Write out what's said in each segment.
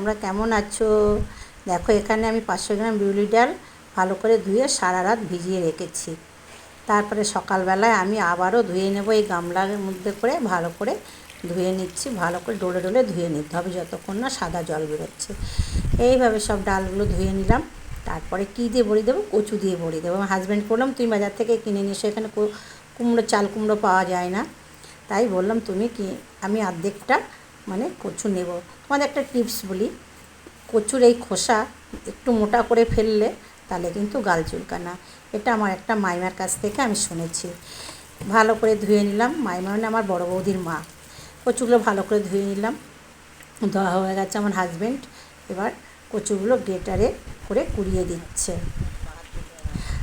তোমরা কেমন আছো? দেখো, এখানে আমি পাঁচশো গ্রাম বিউলি ডাল ভালো করে ধুয়ে সারা রাত ভিজিয়ে রেখেছি। তারপরে সকালবেলায় আমি আবারও ধুয়ে নেব এই গামলার মধ্যে করে, ভালো করে ধুয়ে নিচ্ছি, ভালো করে ডোলে ডোলে ধুয়ে নিতে হবে যতক্ষণ না সাদা জল বেরোচ্ছে। এইভাবে সব ডালগুলো ধুয়ে নিলাম। তারপরে কী দিয়ে বড়ি দেবো? কচু দিয়ে বড়ি দেবো। হাজব্যান্ড বললাম তুমি বাজার থেকে কিনে নিয়ে এসো, এখানে কুমড়ো, চাল কুমড়ো পাওয়া যায় না। তাই বললাম, তুমি কি, আমি অর্ধেকটা মানে কচু নেব। তোমাদের একটা টিপস বলি, কচুর এই খোসা একটু মোটা করে ফেললে তাহলে কিন্তু গাল চুলকানা এটা আমার একটা মাইমার কাছ থেকে আমি শুনেছি। ভালো করে ধুয়ে নিলাম। মাইমা মানে আমার বড় বৌদির মা। কচুগুলো ভালো করে ধুয়ে নিলাম। ধোয়া হয়ে গেছে আমার হাজব্যান্ড এবার কচুগুলো গ্রেটারে করে কুড়িয়ে দিচ্ছে।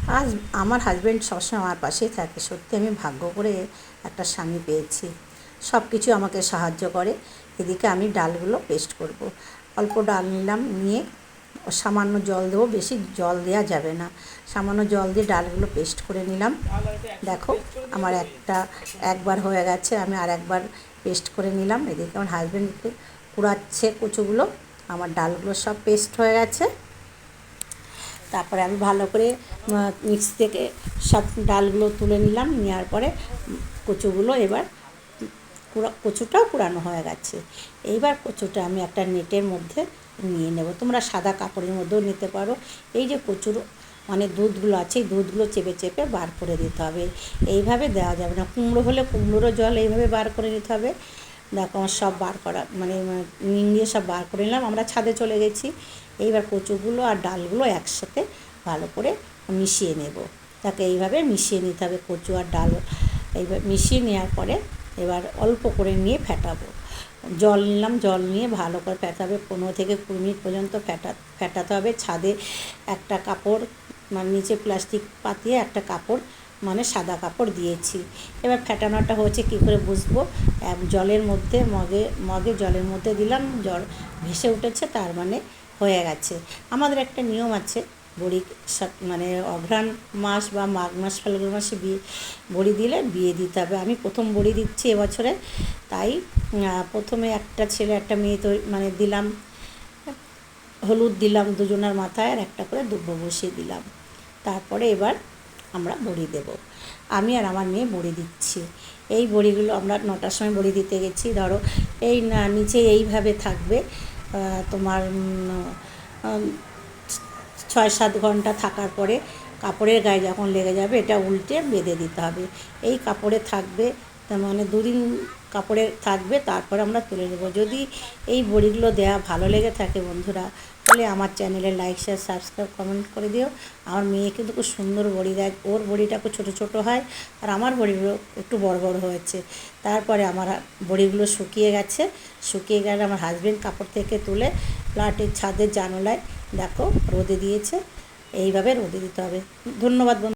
আজ আমার হাজব্যান্ড সবসময় আমার পাশেই থাকে। সত্যি আমি ভাগ্য করে একটা স্বামী পেয়েছি। সব কিছু আমাকে সাহায্য করে। এদিকে আমি ডালগুলো পেস্ট করব। অল্প ডাল নিলাম, নিয়ে সামান্য জল দেবো, বেশি জল দেওয়া যাবে না। সামান্য জল দিয়ে ডালগুলো পেস্ট করে নিলাম। দেখো, আমার একটা একবার হয়ে গেছে, আমি আর একবার পেস্ট করে নিলাম। এদিকে আমার হাজব্যান্ডকে কুড়াচ্ছে কচুগুলো, আমার ডালগুলো সব পেস্ট হয়ে গেছে। তারপরে আমি ভালো করে মিক্সি থেকে সব ডালগুলো তুলে নিলাম। নেওয়ার পরে কচুগুলো এবার কচুটাও পুরানো হয়ে গেছে। এইবার কচুটা আমি একটা নেটের মধ্যে নিয়ে নেব। তোমরা সাদা কাপড়ের মধ্যেও নিতে পারো। এই যে কচুর মানে দুধগুলো আছে, এই দুধগুলো চেপে চেপে বার করে দিতে হবে। এইভাবে দেওয়া যাবে না। কুমড়ো হলে কুমড়োরও জল এইভাবে বার করে নিতে হবে। দেখো, আমার সব বার করা মানে নিয়ে সব বার করে নিলাম। আমরা ছাদে চলে গেছি। এইবার কচুগুলো আর ডালগুলো একসাথে ভালো করে মিশিয়ে নেব। তাকে এইভাবে মিশিয়ে নিতে হবে, কচু আর ডাল এইবার মিশিয়ে নেওয়ার পরে এবার অল্প করে নিয়ে ফেটাবো। জল নিলাম, জল নিয়ে ভালো করে ফেটাবে। পনেরো থেকে কুড়ি মিনিট পর্যন্ত ফেটা, ফেটাতে হবে। ছাদে একটা কাপড় মানে নিচে প্লাস্টিক পাতিয়ে একটা কাপড় মানে সাদা কাপড় দিয়েছি। এবার ফেটানোটা হচ্ছে কী করে বুঝব? এক জলের মধ্যে, মগে মগে জলের মধ্যে দিলাম, জল ভেসে উঠেছে, তার মানে হয়ে গেছে। আমাদের একটা নিয়ম আছে বড়ি মানে অঘ্রাণ মাস বা মাঘ মাস, ফাল্গুন মাসে বিয়ে বড়ি দিলে বিয়ে দিতে হবে। আমি প্রথম বড়ি দিচ্ছি এবছরে, তাই প্রথমে একটা ছেলে, একটা মেয়ে তৈরি মানে দিলাম। হলুদ দিলাম দুজনের মাথায় আর একটা করে দুব্বো বসিয়ে দিলাম। তারপরে এবার আমরা বড়ি দেব। আমি আর আমার মেয়ে বড়ি দিচ্ছি। এই বড়িগুলো আমরা নটার সময় বড়ি দিতে গেছি। ধরো, এই নিচে এইভাবে থাকবে তোমার ছয় সাত ঘণ্টা থাকার পরে কাপড়ের গায়ে যখন লেগে যাবে, এটা উল্টে বেঁধে দিতে হবে। এই কাপড়ে থাকবে, তার মানে দুদিন কাপড়ে থাকবে, তারপরে আমরা তুলে নেব। যদি এই বড়িগুলো দেওয়া ভালো লেগে থাকে বন্ধুরা, তাহলে আমার চ্যানেলে লাইক, শেয়ার, সাবস্ক্রাইব, কমেন্ট করে দিও। আমার মেয়ে কিন্তু খুব সুন্দর বড়ি দেয়, ওর বড়িটা খুব ছোটো ছোটো হয় আর আমার বড়িগুলো একটু বড় বড় হয়েছে। তারপরে আমার বড়িগুলো শুকিয়ে গেছে, শুকিয়ে গেলে আমার হাজব্যান্ড কাপড় থেকে তুলে ফ্ল্যাটের ছাদের জানলায় দেখো রোদে দিয়েছে এইভাবে রোদে দিতে হবে। ধন্যবাদ বন্ধু